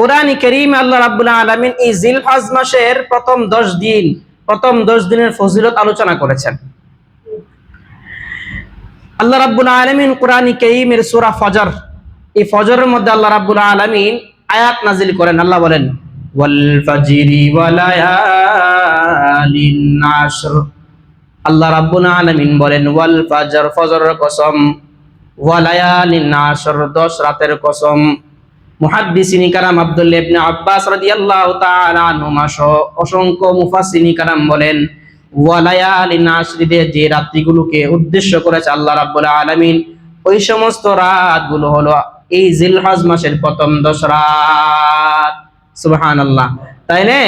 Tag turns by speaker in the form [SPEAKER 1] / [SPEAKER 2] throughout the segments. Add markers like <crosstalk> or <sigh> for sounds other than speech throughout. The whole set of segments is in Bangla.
[SPEAKER 1] কোরআন করিম আল্লাহ রাব্বুল আলামিন এই জিলহজ মাসের প্রথম দশ দিন, প্রথম দশ দিনের ফজিলত আলোচনা করেছেন। আল্লাহ রাব্বুল আলামিন কোরআন করিমের সূরা ফজর, এই ফজরের মধ্যে আল্লাহ রাব্বুল আলামিন আয়াত নাজিল করেন, আল্লাহ বলেন আল্লাহ রাব্বুল আলামিন বলেন, ওয়াল ফাজর, ফজরের কসম ওয়ালায়ালিন আশর 10 রাতের কসম। যে রাত্রিগুলোকে উদ্দেশ্য করেছে আল্লাহ রাব্বুল আলামিন, ওই সমস্ত রাতগুলো হলো এই জিলহজ মাসের প্রথম দশ রাত সুবহানাল্লাহ তাইলে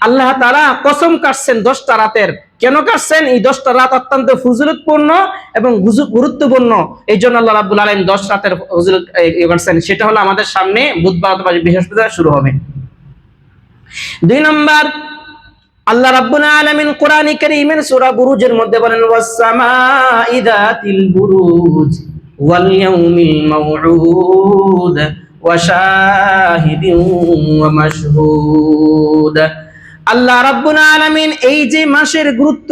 [SPEAKER 1] আল্লাহ তাআলা কসম কাটছেন দশটা রাতের কেন কাটছেন? এই দশটা রাত অত্যন্ত ফজিলতপূর্ণ এবং গুরুত্বপূর্ণ। এই জন্য আল্লাহ রাব্বুল আলামিন দশ রাতের ফজিলত করছেন। সেটা হলো আমাদের সামনে বুধবার অথবা বৃহস্পতিবার শুরু হবে। দুই নম্বর, আল্লাহ রাব্বুল আলামিন কোরআনে কারীমের সূরা বুরুজের মধ্যে বলেন, ওয়াস-সামাঈ যাতিল বুরুজ ওয়াল ইয়াউমিল মাওউদ ওয়া শাহিদিন ওয়া মাশহুদ। আল্লাহ রাব্বুল আলামিন এই যে মাসের গুরুত্ব,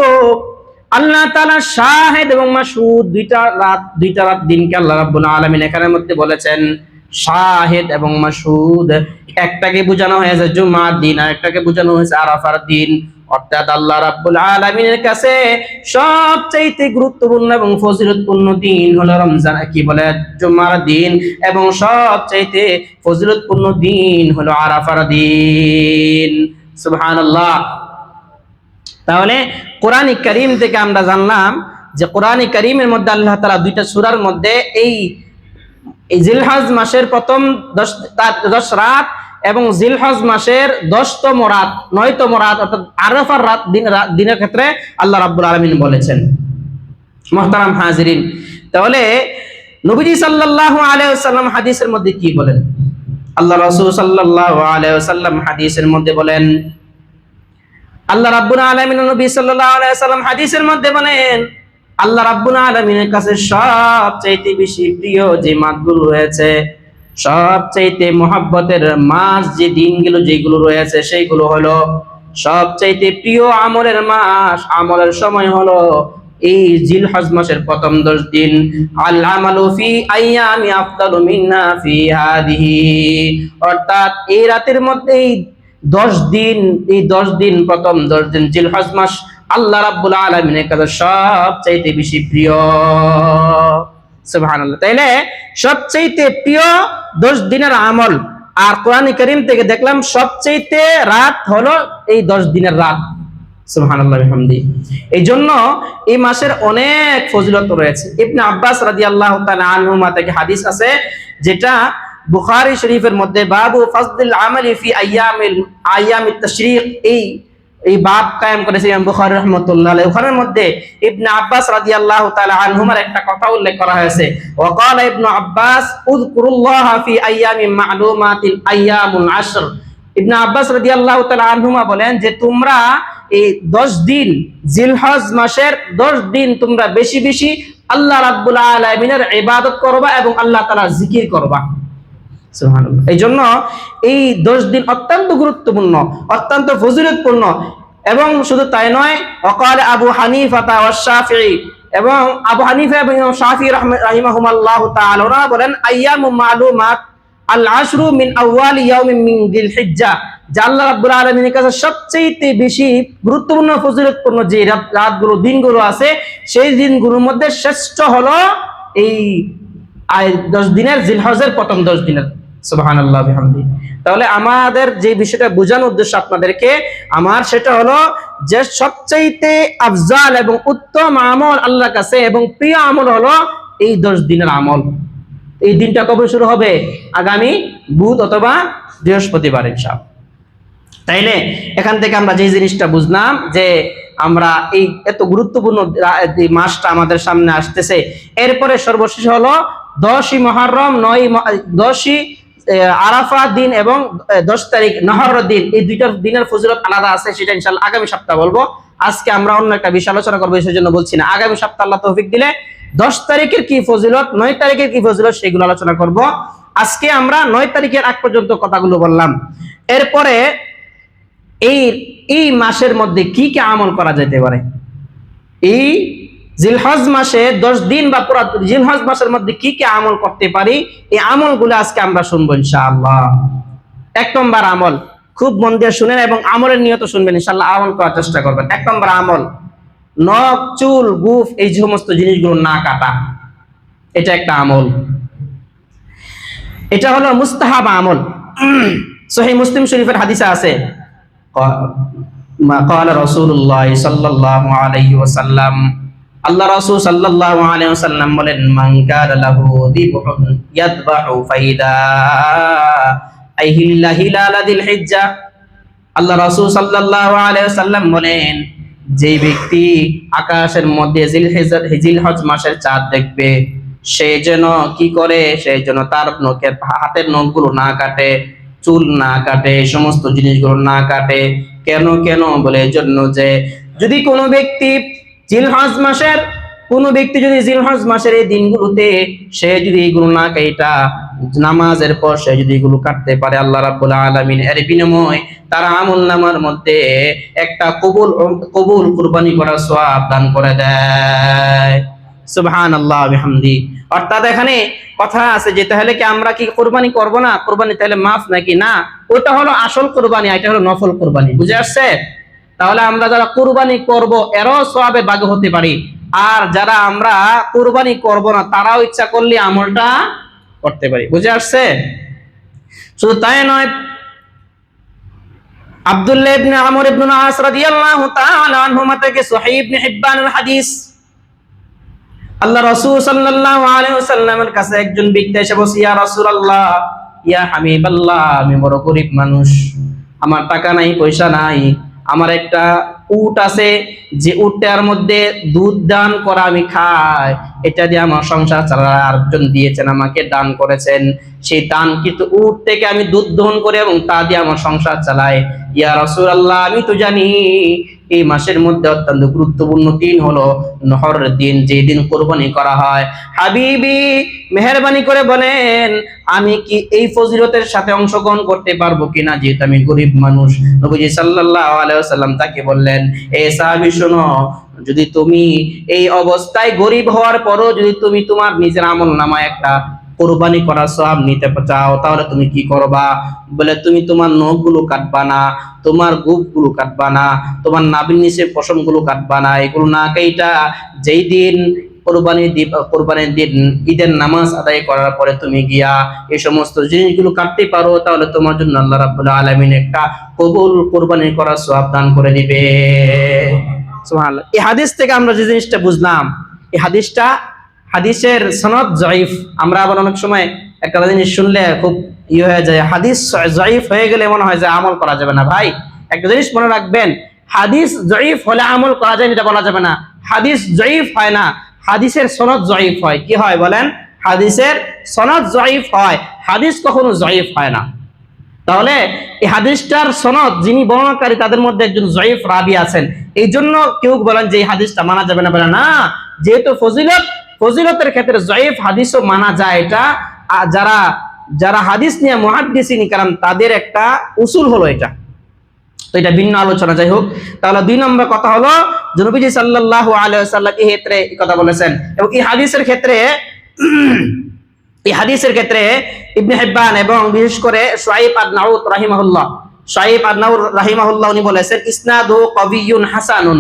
[SPEAKER 1] আল্লাহ তাআলা শাহিদ এবং মাশহুদ দুইটা রাত দুইটা রাত দিনকে আল্লাহ রাব্বুল আলামিন এখানের মধ্যে বলেছেন, শাহিদ এবং মাশহুদ একটাকে বোঝানো হয়েছে জুমার দিন, আর একটাকে বোঝানো হয়েছে আরাফার দিন। অর্থাৎ আল্লাহ রাব্বুল আলামিনের কাছে সবচাইতে গুরুত্বপূর্ণ এবং ফজিলতপূর্ণ দিন হলো রমজান। কি বলে? জুমার দিন। এবং সবচাইতে ফজিলতপূর্ণ দিন হলো আরাফার দিন। তাহলে কোরআন করিম থেকে আমরা জানলাম যে কোরআন করিমের মধ্যে আল্লাহ তাআলা দুইটা সূরার মধ্যে এই জিলহজ মাসের প্রথম দশ দশ রাত এবং জিলহজ মাসের দশতম রাত, নয়তম রাত অর্থাৎ আরফার রাত, দিন দিনের ক্ষেত্রে আল্লাহ রাব্বুল আলমিন বলেছেন। মোহতারাম হাজরিন। তাহলে নবীজি সাল্লাল্লাহু আলাইহি ওয়াসাল্লাম হাদিসের মধ্যে কি বলেন? আল্লাহ রাসূল সাল্লাল্লাহু আলাইহি ওয়াসাল্লাম হাদিসের মধ্যে বলেন, আল্লাহ রাব্বুল আলামিন নবী সাল্লাল্লাহু আলাইহি ওয়াসাল্লাম হাদিসের মধ্যে বলেন, আল্লাহ রাব্বুল আলামিনের কাছে সবচাইতে বেশি প্রিয় যে মাসগুলো রয়েছে, সবচাইতে মহাব্বতের মাস যে দিনগুলো যেগুলো রয়েছে সেইগুলো হলো সবচাইতে প্রিয় আমলের মাস আমলের সময় হলো এই জিলহজ মাসের প্রথম দশ দিন, আল আমালু ফি আইয়ামি আফদালু মিন্না ফি হাদিহি। অর্থাৎ এই রাতের মধ্যেই দশ দিন, এই দশ দিন প্রথম দশ দিন জিলহজ মাস আল্লাহ রাব্বুল আলামিনের কাছে সবচাইতে বেশি প্রিয়। সুবহানাল্লাহ। তাইলে সবচাইতে প্রিয় দশ দিনের আমল, আর কোরআন করিম থেকে দেখলাম সবচাইতে রাত হলো এই দশ দিনের রাত। এই জন্য এই মাসের অনেক ফজিলত রয়েছে। ইবনে আব্বাস আনহুমা থেকে হাদিস আছে, যেটা শরীফের মধ্যে বাবু এই এই বাব কায়েম করেছে ইমাম ওখানের মধ্যে ইবনে আব্বাস রাদিয়াল্লাহু তাআলা আনহুমার একটা কথা উল্লেখ করা হয়েছে। আব্বাস মা'লুমাতিল আশর। ইবনে আব্বাস রাদিয়াল্লাহু তাআলা আনহুমা বলেন যে তোমরা এই 10 দিন জিলহজ মাসের 10 দিন তোমরা বেশি বেশি আল্লাহ রাব্বুল আলামিনের ইবাদত করবা এবং আল্লাহ তাআলার জিকির করবা। এই জন্য এই দশ দিন অত্যন্ত গুরুত্বপূর্ণ, অত্যন্ত ফজিলতপূর্ণ এবং শুধু তাই নয়, অকাল আবু হানিফা ওয়া শাফিঈ এবং আবু হানিফা এবং শাফি রাহিমাহুমাল্লাহু তাআলা বলেন আইয়ামু মালুমাত আল আশরু মিন আউয়াল ইয়াউমিন মিন যিলহিজ্জা, যা আল্লাহ রাব্বুল আলামিনের কাছে সবচেয়ে বেশি গুরুত্বপূর্ণ ফজিলতপূর্ণ যে রাত রাতগুলো, দিনগুলো আছে, সেই দিনগুলোর মধ্যে শ্রেষ্ঠ হলো এই দশ দিনের জিলহজের প্রথম দশ দিনের। সুবাহান আল্লাহ বিহামদি। তাহলে আমাদের যে বিষয়টা বোঝানোর উদ্দেশ্য আপনাদেরকে, আমার সেটা হলো যে সবচাইতে আফজাল এবং উত্তম আমল আল্লাহর কাছে এবং প্রিয় আমল হলো এই দশ দিনের আমল। এই দিনটা কবে শুরু হবে? আগামী বুধ অথবা বৃহস্পতিবার ইনশাআল্লাহ। তাইলে এখান থেকে আমরা যে জিনিসটা বুঝলাম যে আমরা এই এত গুরুত্বপূর্ণ মাসটা আমাদের সামনে আসতেছে, এরপরে সর্বশেষ হলো দশই মহরম নয় দশই আরাফা দিন এবং দশ তারিখ নহর দিন। এই দুইটা দিনের ফজিলত আলাদা আছে, সেটা ইনশাল্লাহ আগামী সপ্তাহ বলব। আজকে আমরা অন্য একটা বিষয় আলোচনা করব সেই জন্য বলছি না। আগামী সপ্তাহ আল্লাহ তৌফিক দিলে দশ তারিখের কি ফজিলত, নয় তারিখের কি ফজিলত সেগুলো আলোচনা করব। আজকে আমরা নয় তারিখের আগ পর্যন্ত কথাগুলো বললাম। এরপরে এই এই মাসের মধ্যে কি কি আমল করা যেতে পারে? এই জিলহজ মাসে দশ দিন বা পুরা জিলহজ মাসের মধ্যে কি কি আমল করতে পারি, এই আমলগুলো আজকে আমরা শুনব ইনশাআল্লাহ। এক নম্বর আমল, খুব মন দিয়ে শুনেন এবং আমলের নিয়ত শুনবেন, ইনশাআল্লাহ আমল করার চেষ্টা করবেন। এক নম্বর আমল নখ চুল গুফ এই সমস্ত জিনিসগুলো না কাটা এটা একটা আমল এটা হলো মুস্তাহাব আমল সহি মুসলিম শরীফের হাদিসে আছে قال رسول الله صلى الله عليه وسلم আল্লাহ রাসূল সাল্লাল্লাহু আলাইহি ওয়াসাল্লাম বলেন মান কানা লাহু দিবহুন ইয়াদবাহু ফাইদা আইহিল্লা হিলালাদিল হিজ্জা আল্লাহ রাসূল সাল্লাল্লাহু আলাইহি ওয়াসাল্লাম বলেন যে ব্যক্তি আকাশের মধ্যে হিজিল হজ মাসের চাঁদ দেখবে, সে যেন কি করে? সে যেন তার নখের হাতের নখগুলো না কাটে, চুল না কাটে সমস্ত জিনিসগুলো না কাটে। কেন কেন? বলে জন্য যে, যদি কোনো ব্যক্তি জিলহজ মাসের কোন ব্যক্তি যদি জিলহজ মাসের এই দিনগুলোতে সে যদি এগুলো না কাইটা নামাজের পর সে যদি এগুলো কাটতে পারে, আল্লাহ রাব্বুল আলামিন এর বিনিময় তার আমল নামার মধ্যে একটা কবুল কবুল কুরবানি করার সওয়াব দান করে দেয়। সুবহান আল্লাহ বিহামদি। অর্থাৎ এখানে কথা আছে যে তাহলে কি আমরা কি কোরবানি করব না? কোরবানি তাহলে মাফ নাকি? না ওটা হলো আসল কোরবানি এটা হলো নফল কোরবানি। বুঝে আসছে? তাহলে আমরা যারা কোরবানি করব, এরও সওয়াবে ভাগ হতে পারি। আর যারা আমরা কোরবানি করব না, তারাও ইচ্ছা করলে আমলটা করতে পারি। বুঝে আসছে? শুধু তাই নয়, আব্দুল্লাহ ইবনে আমর ইবনে আস রাদিয়াল্লাহু তাআলা আনহুমা থেকে সহিহ ইবনে হিব্বানের হাদিস। আল্লাহ রাসূল সাল্লাল্লাহু আলাইহি ওয়াসাল্লামের কাছে একজন ব্যক্তি এসে বসে ইয়া রাসূলুল্লাহ, ইয়া আমি বড় গরিব মানুষ। আমার টাকা নাই, পয়সা নাই। আমার একটা উট আছে যে উটটার মধ্যে দুধ দান করা আমি খাই। এটা দিয়ে আমার সংসার চালার আরেকজন দিয়েছেন, আমাকে দান করেছেন। সেই দান কিন্তু উট থেকে আমি দুধ দহন করে এবং তা দিয়ে আমার সংসার চালাই। ইয়া রাসূলুল্লাহ, আমি তো জানি এই মাসের মধ্যে অত্যন্ত গুরুত্বপূর্ণ দিন হলো নহরের দিন, যে দিন কোরবানি করা হয়। হাবিবি, মেহরবানি করে বলেন, আমি কি এই ফজিলতের সাথে অংশগ্রহণ করতে পারব কিনা? যেহেতু আমি গরিব মানুষ, নবীজি সাল্লাল্লাহু আলাইহি ওয়াসাল্লাম তাকে বললেন, এ সাহাবী, শোনো, যদি তুমি এই অবস্থায় গরিব হওয়ার পরও যদি তুমি তোমার নিজের আমল নামায় একটা কোরবানি করার সব নিতে চাও, তাহলে তুমি কি করবা? বলে, তুমি তোমার নখগুলো কাটবা না, তোমার গুপগুলো কাটবা না, তোমার নাবির নিচের পশমগুলো কাটবা না, এগুলো না কাইটা যেই দিন কোরবানি দিব কোরবানির দিন, ঈদের নামাজ আদায় করার পরে তুমি গিয়া এই সমস্ত জিনিসগুলো পারো, তাহলে তোমার জন্য আল্লাহ একটা কবুল কোরবানি করার করে দিবে। এই হাদিস থেকে আমরা যে জিনিসটা বুঝলাম, এই হাদিসটা হাদিসের সনদ জয়ীফ। আমরা আবার অনেক সময় একটা জিনিস শুনলে খুব ইয়ে হয়ে যায়, হাদিস জয়ীফ হয়ে গেলে মনে হয় যে আমল করা যাবে না। ভাই, একটা জিনিস মনে রাখবেন, হাদিস জয়ীফ হলে আমল করা যায় এটা বলা যাবে না। হাদিস জয়ীফ হয় না, হাদিসের সনদ জয়ীফ হয়। কি হয় বলেন? হাদিসের সনদ জয়ীফ হয়, হাদিস কখনো জয়ীফ হয় না। তাহলে এই হাদিসটার সনদ যিনি বর্ণনাকারী, তাদের মধ্যে একজন জয়ীফ রাবি আছেন। এই জন্য কেউ বলেন যে এই হাদিসটা মানা যাবে না বলে। না, যেহেতু ফজিলত ফজিলতের ক্ষেত্রে জয়ীফ হাদিসও মানা যায় এটা। যারা যারা হাদিস নিয়ে মহাদিসিনী কারণ তাদের একটা উসুল হলো এটা। তো এটা ভিন্ন আলোচনা, যাই হোক। তাহলে দুই নম্বর কথা হলো, যে নবীজি সাল্লাল্লাহু আলাইহি এই ক্ষেত্রে কথা বলেছেন। এবং এই হাদিসের ক্ষেত্রে, <clears throat> এই হাদিসের ক্ষেত্রে ইবনে হিব্বান এবং বিশেষ করে শুআইব আদ-নাউত রাহিমাহুল্লাহ শুআইব আদ-নাউত রাহিমাহুল্লাহ উনি বলেছেন, ইসনাদু কবিউন হাসানুন।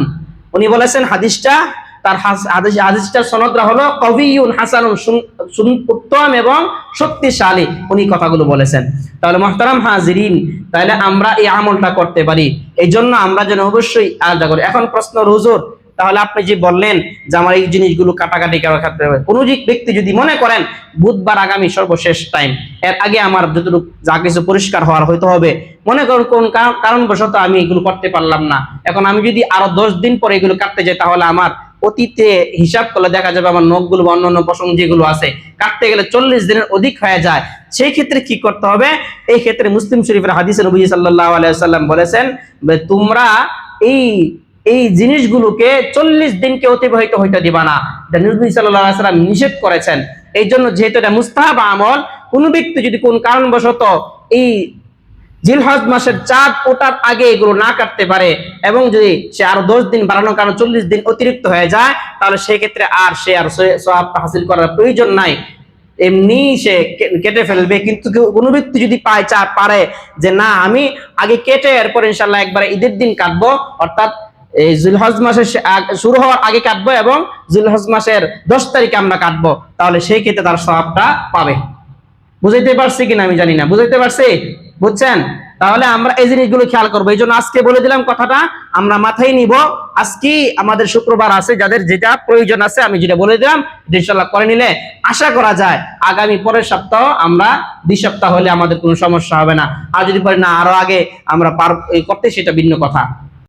[SPEAKER 1] উনি বলেছেন, হাদিসটা তার হাদিস হাদিসটার সনদরা হলো কবিয়ুন হাসানুন সুন- সুন- উত্তম এবং শক্তিশালী উনি কথাগুলো বলেছেন। তাহলে মহতারাম হাজিরিন, তাহলে আমরা এই আমলটা করতে পারি। এই জন্য আমরা যেন অবশ্যই আলাদা করি। এখন প্রশ্ন রুজুর তাহলে আপনি যে বললেন যে আমার এই জিনিসগুলো কাটাকাটি করার ক্ষেত্রে। কোনো ব্যক্তি যদি মনে করেন, বুধবার আগামী সর্বশেষ টাইম এর আগে আমার যতটুকু যা কিছু পরিষ্কার হওয়ার হইতে হবে। মনে করুন কোন কারণ- কারণবশত আমি এগুলো করতে পারলাম না। এখন আমি যদি আরও দশ দিন পরে এগুলো কাটতে যাই, তাহলে আমার অতীতে হিসাব করলে দেখা যাবে আমার নখগুলো বা অন্যান্য পশম যেগুলো আছে, কাটতে গেলে চল্লিশ দিনের অধিক হয়ে যায়। সেই ক্ষেত্রে কি করতে হবে? এই ক্ষেত্রে মুসলিম শরীফের হাদিসে নবী সাল্লাল্লাহু আলাইহি সাল্লাম বলেছেন তোমরা এই এই জিনিসগুলোকে চল্লিশ দিনকে অতিবাহিত হইতে দিবা না। আলাইহি সাল্লাম নিষেধ করেছেন। এই জন্য যেহেতু এটা মুস্তাহাব আমল, কোন ব্যক্তি যদি কোন কারণবশত এই জিলহজ মাসের চাঁদ ওঠার আগে এগুলো না কাটতে পারে এবং যদি সে আরও দশ দিন বাড়ানোর কারণে চল্লিশ দিন অতিরিক্ত হয়ে যায়, তাহলে সেক্ষেত্রে আর সে আর হাসিল করার প্রয়োজন নাই। এমনি সে কেটে ফেলবে, কিন্তু কোনো ব্যক্তি যদি পায় চা পারে যে না, আমি আগে কেটে এরপর ইনশাল্লাহ একবার ঈদের দিন কাটবো। অর্থাৎ এই জুলহজ মাসের শুরু হওয়ার আগে কাটবো এবং জুলহজ মাসের দশ তারিখে আমরা কাটবো। তাহলে সেই ক্ষেত্রে তার স্বভাবটা পাবে। বুঝাইতে পারছি কিনা আমি জানি না। বুঝাইতে পারছি? বুঝছেন? তাহলে আমরা এই জিনিসগুলো খেয়াল করব। এই জন্য আজকে বলে দিলাম কথাটা, আমরা মাথায় নিব। আজকে আমাদের শুক্রবার আছে, যাদের যেটা প্রয়োজন আছে, আমি যেটা বলে দিলাম ইনশাল্লাহ করে নিলে আশা করা যায়, আগামী পরের সপ্তাহ আমরা দুই সপ্তাহ হলে আমাদের কোনো সমস্যা হবে না। আর যদি পারি না, আরও আগে আমরা পার করতে, সেটা ভিন্ন কথা।